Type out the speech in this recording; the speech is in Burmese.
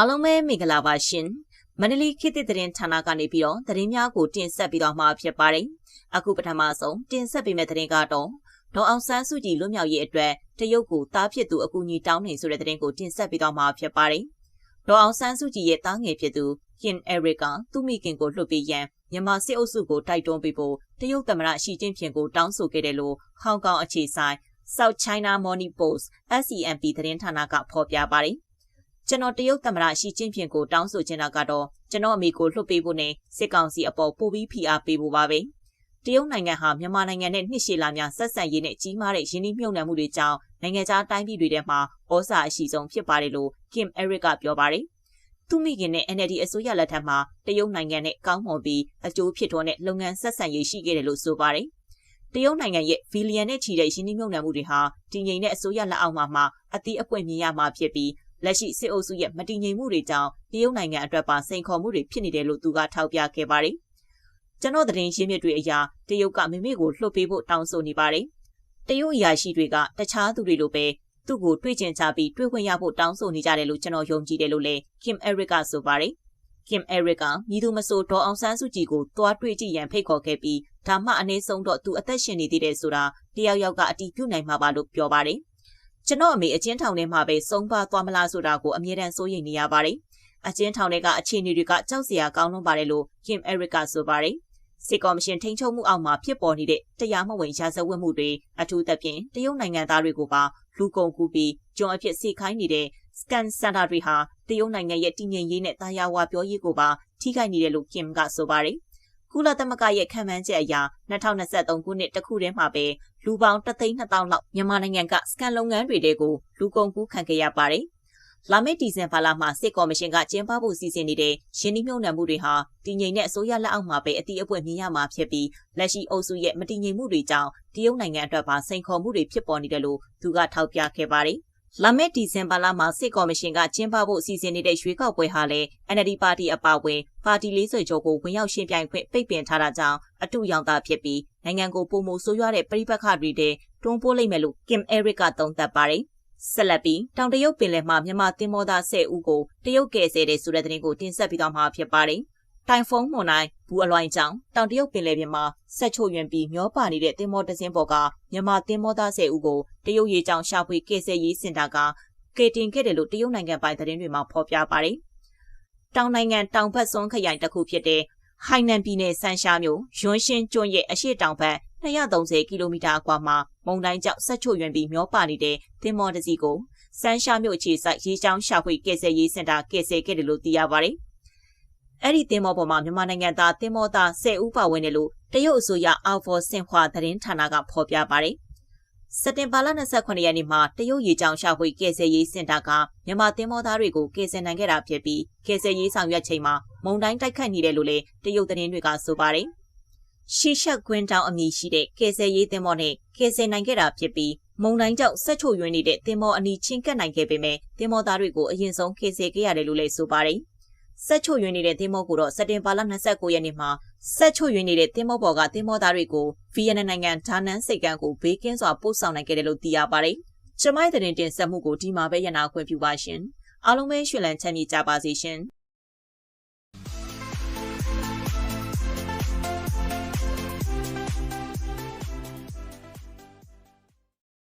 အားလုံးပဲမင်္ဂလာပါရှင်မန္တလေးခေတ်သစ်သတင်းဌာနကနေပြီးတော့သတင်းများကိုတင်ဆက်ပြီးတော့မှာဖြစ်ပါတယ်အခုပထမဆုံးတင်ဆက်ပေးမယ့်သတင်းကတော့ဒေါအောင်ဆန်းစုကြည်လွတ်မြောက်ရေးအတွက်တရုတ်ကိုတားဖြစ်သူအကူအညီတောင်းနေဆိုတဲ့သတင်းကိုတင်ဆက်ပြီးတော့မှာဖြစ်ပါတယ်ဒေါအောင်ဆန်းစုကြည်ရဲ့တားငယ်ဖြစ်သူကင်အရစ်ကသူ့မိခင်ကိုလွှတ်ပေးရန်မြန်မာစစ်အုပ်စုကိုတိုက်တွန်းပေးဖို့တရုတ်သမ္မတရှီကျင်းဖျင်ကိုတောင်းဆိုခဲ့တယ်လို့ဟောင်ကောင်အခြေဆိုင် South China Morning Post SCMP သတင်းဌာနကဖော်ပြပါတယ် ကျွန်တော်တရုတ်သမ္မတရှီကျင်းဖျင်ကိုတောင်းဆိုချင်တာကတော့ကျွန်တော်အမိကိုလွှတ်ပေးဖို့နဲ့စစ်ကောင်စီအပေါ်ပို့ပြီးဖိအားပေးဖို့ပါပဲတရုတ်နိုင်ငံဟာမြန်မာနိုင်ငံနဲ့နှစ်ရှည်လာများဆက်ဆံရေးနဲ့ကြီးမားတဲ့ယင်းနှိမ့်မြုပ်နှံမှုတွေကြောင့်နိုင်ငံခြားတိုင်းပြည်တွေထဲမှာဩဇာအရှိဆုံးဖြစ်ပါတယ်လို့ Kim Eric ကပြောပါတယ်သူမိခင်နဲ့ NLD အစိုးရလက်ထက်မှာတရုတ်နိုင်ငံနဲ့ကောင်းမွန်ပြီးအကျိုးဖြစ်ထွန်းတဲ့လုပ်ငန်းဆက်ဆံရေးရှိခဲ့တယ်လို့ဆိုပါတယ်တရုတ်နိုင်ငံရဲ့ဘီလီယံနဲ့ချီတဲ့ရင်းနှီးမြှုပ်နှံမှုတွေဟာတည်ငြိမ်တဲ့အစိုးရလက်အောက်မှာမှအသီးအပွင့်မြင်ရမှာဖြစ်ပြီး လက်ရှိစစ်အုပ်စုရဲ့မတည်ငြိမ်မှုတွေကြောင့်တရုတ်နိုင်ငံအတွက်ပါစိန်ခေါ်မှုတွေဖြစ်နေတယ်လို့သူကထောက်ပြခဲ့ပါတယ်။ကျွန်တော်သတင်းရင်းမြစ်တွေအရာတရုတ်ကမိမိကိုလှုပ်ပေးဖို့တောင်းဆိုနေပါတယ်။တရုတ်အရာရှိတွေကတခြားသူတွေလိုပဲသူ့ကိုတွေ့ကျင်ချပြီးတွေ့ခွင့်ရဖို့တောင်းဆိုနေကြတယ်လို့ကျွန်တော်ယုံကြည်တယ်လို့လည်း Kim Eric ကဆိုပါတယ်။ Kim Eric ကမြည်သူမဆိုဒေါ်အောင်ဆန်းစုကြည်ကိုသွားတွေ့ကြည့်ရန်ဖိတ်ခေါ်ခဲ့ပြီးဒါမှအနည်းဆုံးတော့သူအသက်ရှင်နေသေးတယ်ဆိုတာတယောက်ယောက်ကအတီးပြုတ်နိုင်မှာပါလို့ပြောပါတယ် ကျွန်တော်အမေအကျဉ်းထောင်ထဲမှာပဲဆုံးပါသွားမလားဆိုတာကိုအမြဲတမ်းစိုးရိမ်နေရပါတယ်။အကျဉ်းထောင်ထဲကအခြေအနေတွေကကြောက်စရာကောင်းလွန်းပါတယ်လို့ Kim Eric ကဆိုပါတယ်။စစ်ကော်မရှင်ထိန်းချုပ်မှုအောက်မှာဖြစ်ပေါ်နေတဲ့တရားမဝင်ရာဇဝတ်မှုတွေအထူးသဖြင့်တရုတ်နိုင်ငံသားတွေကိုပါလူကုန်ကူးပြီးကျွန်းအဖြစ်စီခိုင်းနေတဲ့ scan center တွေဟာတရုတ်နိုင်ငံရဲ့တည်ငြိမ်ရေးနဲ့တာယာဝါပြောရေးကိုပါထိခိုက်နေတယ်လို့ Kim ကဆိုပါတယ်။ ကုလသမဂ္ဂရဲ့ခံမှန်းချက်အရ2023ခုနှစ်တခုတည်းမှာပဲလူပေါင်း3,200လောက်မြန်မာနိုင်ငံကစကန်လုပ်ငန်းတွေတဲကိုလူကုန်ကူးခံခဲ့ရပါတယ်။လာမယ့်ဒီဇင်ဘာလမှာစစ်ကော်မရှင်ကကျင်းပဖို့စီစဉ်နေတဲ့ရင်းနှီးမြှုပ်နှံမှုတွေဟာတည်ငြိမ်တဲ့အစိုးရလက်အောက်မှာပဲအတိအပွင့်မြင်ရမှာဖြစ်ပြီးလက်ရှိအုပ်စုရဲ့မတည်ငြိမ်မှုတွေကြောင့်တရုတ်နိုင်ငံအတွက်ပါစိန်ခေါ်မှုတွေဖြစ်ပေါ်နေတယ်လို့သူကထောက်ပြခဲ့ပါတယ် လာမယ့်ဒီဇင်ဘာလမှာစစ်ကော်မရှင်ကကျင်းပဖို့အစီအစဉ်နေတဲ့ရွေးကောက်ပွဲဟာလည်း NLD ပါတီအပါအဝင်ပါတီ40ကျော်ကိုဝင်ရောက်ရှင်းပြိုင်ခွင့်ပိတ်ပင်ထားတာကြောင့်အတူရောင်သားဖြစ်ပြီးနိုင်ငံကိုပုံမှုဆိုးရွားတဲ့ပြိပက္ခတွေတဲ့တွန်းပိုးလိုက်မယ်လို့ Kim Eric ကသုံးသပ်ပါတယ်။ဆက်လက်ပြီးတောင်တရုတ်ပင်လယ်မှာမြန်မာတင်မောသား10ဦးကိုတရုတ်ကယ်ဆယ်တဲ့ဆိုတဲ့သတင်းကိုတင်ဆက်ပြီးတော့မှာဖြစ်ပါတယ်။ တိုင်ဖုန်းမွန်တိုင်းဘူးအလွိုင်းကြောင့်တောင်တရုတ်ပင်လယ်ပြင်မှာဆက်ချို့ယွင်ပြီးမျောပါနေတဲ့တင်မောတစင်းပေါ်ကမြန်မာတင်မောသား10ဦးကိုတရုတ်ရေကြောင်ရှာဖွေကယ်ဆယ်ရေးစင်တာကကယ်တင်ခဲ့တယ်လို့တရုတ်နိုင်ငံပိုင်သတင်းတွေမှာဖော်ပြပါတယ်။တောင်နိုင်ငံတောင်ဘက်စွန်းခရိုင်တစ်ခုဖြစ်တဲ့ဟိုင်နန်ပြည်နယ်ဆန်ရှာမြို့ရွန်းရှင်းကျွန်းရဲ့အရှေ့တောင်ဘက်230ကီလိုမီတာအကွာမှာမုန်တိုင်းကြောင့်ဆက်ချို့ယွင်ပြီးမျောပါနေတဲ့သင်္ဘောတစ်စီးကိုဆန်ရှာမြို့အခြေစိုက်ရေချောင်းရှာဖွေကယ်ဆယ်ရေးစင်တာကယ်ဆယ်ခဲ့တယ်လို့သိရပါတယ်။ အဲ့ဒီတင်မောပေါ်မှာမြန်မာနိုင်ငံသားတင်မောသား10ဦးပါဝင်တယ်လို့တရုတ်အစိုးရအောက်ဖော်စင်ခွာသတင်းဌာနကဖော်ပြပါတယ်။စက်တင်ဘာလ28ရက်နေ့မှာတရုတ်ရေကြောင်ရှာဖွေကယ်ဆယ်ရေးစင်တာကမြန်မာတင်မောသားတွေကိုကယ်ဆယ်နိုင်ခဲ့တာဖြစ်ပြီးကယ်ဆယ်ရေးဆောင်ရွက်ချိန်မှာမုံတိုင်းတိုက်ခတ်နေတယ်လို့လည်းတရုတ်သတင်းတွေကဆိုပါတယ်။ရှီရှက်ကွင်းတောင်အမည်ရှိတဲ့ကယ်ဆယ်ရေးတင်မောနဲ့ကယ်ဆယ်နိုင်ခဲ့တာဖြစ်ပြီးမုံတိုင်းကြောင့်ဆက်ချို့ယွင်းနေတဲ့တင်မောအနီးချင်းကပ်နိုင်ခဲ့ပေမဲ့တင်မောသားတွေကိုအရင်ဆုံးကယ်ဆယ်ခဲ့ရတယ်လို့လည်းဆိုပါတယ်။ ဆက်ချို့ယွင်းနေတဲ့တင်းမောကိုတော့စက်တင်ဘာလ29ရက်နေ့မှာဆက်ချို့ယွင်းနေတဲ့တင်းမောပေါ်ကတင်းမောသားတွေကိုဗီယက်နမ်နိုင်ငံဒါနန်စိတ်ကန်းကိုဘေးကင်းစွာပို့ဆောင်နိုင်ခဲ့တယ်လို့သိရပါတယ်။ကျမိုင်းတဲ့တင်ဆက်မှုကိုဒီမှာပဲရနာခွင့်ပြုပါရှင်။အားလုံးပဲရှင်လန်းချမ်းမြေကြပါစေရှင်။